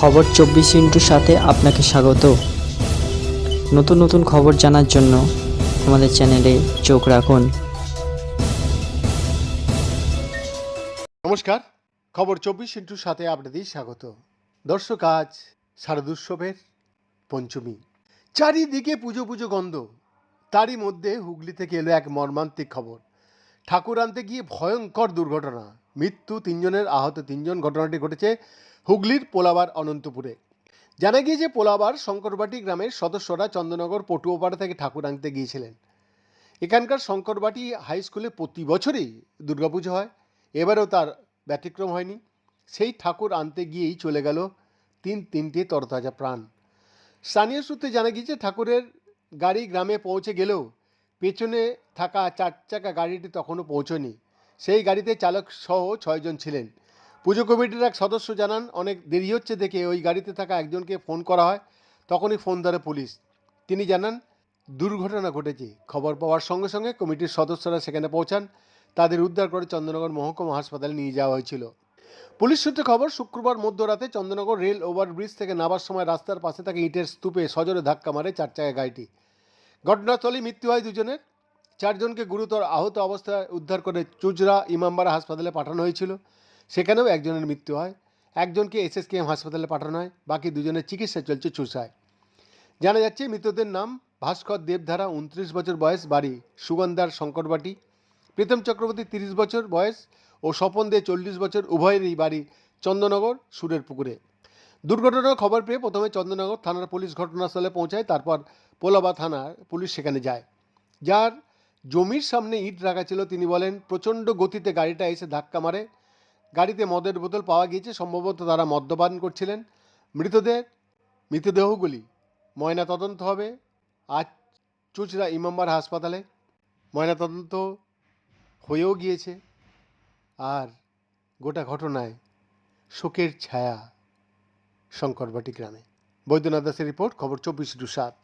খবর চব্বিশ ইন্টুর সাথে আপনাকে স্বাগত। নতুন নতুন খবর জানার জন্য আমাদের চ্যানেলে চোখ রাখুন। নমস্কার, খবর চব্বিশ ইন্টুর সাথে আপনাদের স্বাগত। দর্শক, আজ শারদোৎসবের পঞ্চমী। চারিদিকে পুজো পুজো গন্ধ। তারই মধ্যে হুগলি থেকে এলো এক মর্মান্তিক খবর। ঠাকুর আনতে গিয়ে ভয়ঙ্কর দুর্ঘটনা। মৃত্যু তিনজনের আহত তিনজন ঘটনাটি ঘটেছে হুগলির পোলাবার অনন্তপুরে। জানা গিয়েছে পোলাবার শঙ্করবাটি গ্রামের সদস্যরা চন্দ্রনগর পটুয়াপাড়া থেকে ঠাকুর আনতে গিয়েছিলেন। এখানকার শঙ্করবাটি হাই স্কুলে প্রতি বছরই দুর্গাপুজো হয়। এবারেও তার ব্যতিক্রম হয়নি। সেই ঠাকুর আনতে গিয়েই চলে গেল তিন তিনটে তরতাজা প্রাণ। স্থানীয় সূত্রে জানা গিয়েছে, ঠাকুরের গাড়ি গ্রামে পৌঁছে গেলেও পেছনে থাকা চার চাকা গাড়িটি তখনও পৌঁছনি সেই গাড়িতে চালক সহ ছয়জন ছিলেন। পুজো কমিটির এক সদস্য জানান, অনেক দেরি হচ্ছে দেখে ওই গাড়িতে থাকা একজনকে ফোন করা হয়, তখনই ফোন ধরে পুলিশ। তিনি জানান, দুর্ঘটনা ঘটেছে। খবর পাওয়ার সঙ্গে সঙ্গে কমিটির সদস্যরা সেখানে পৌঁছান। তাদের উদ্ধার করে চন্দ্রনগর মহকুমা হাসপাতালে নিয়ে যাওয়া হয়েছিল। পুলিশ সূত্রে খবর, শুক্রবার মধ্যরাতে চন্দ্রনগর রেল ওভারব্রিজ থেকে নামার সময় রাস্তার পাশে থাকা ইটের স্তূপে সজোরে ধাক্কা মারে চার চাকা গাড়িটি। ঘটনাস্থলেই মৃত্যু হয় দুজনের। চারজনকে গুরুতর আহত অবস্থায় উদ্ধার করে চুচরা ইমামবাড়া হাসপাতালে পাঠানো হয়েছিল। সেখানেও একজনের মৃত্যু হয়। একজনকে এসএসকেএম হাসপাতালে পাঠানো হয়। বাকি দুজনের চিকিৎসা চলছে চুষায় জানা যাচ্ছে, মৃতদের নাম ভাস্কর দেবধারা, উনত্রিশ বছর বয়স, বাড়ি সুগন্ধার শঙ্করবাটি। প্রীতম চক্রবর্তী, তিরিশ বছর বয়স ও স্বপন দে, চল্লিশ বছর। উভয়েরই বাড়ি চন্দননগর, সুরের পুকুরে। দুর্ঘটনার খবর পেয়ে প্রথমে চন্দননগর থানার পুলিশ ঘটনাস্থলে পৌঁছায়। তারপর পোলাবা থানার পুলিশ সেখানে যায়। যার জমির সামনে ইট রাখা ছিল, তিনি বলেন, প্রচণ্ড গতিতে গাড়িটা এসে ধাক্কা মারে। গাড়িতে মদের বোতল পাওয়া গিয়েছে, সম্ভবত তারা মদ্যপান করছিলেন। মৃতদের, মৃতদেহগুলি ময়না তদন্ত হবে। আজ চুচরা ইমামবার হাসপাতালে ময়না তদন্ত হয়েও গিয়েছে। আর গোটা ঘটনায় শোকের ছায়া শঙ্করবাটি গ্রামে। বৈদ্যনাথ দাসের রিপোর্ট, খবর চব্বিশ টু সাত।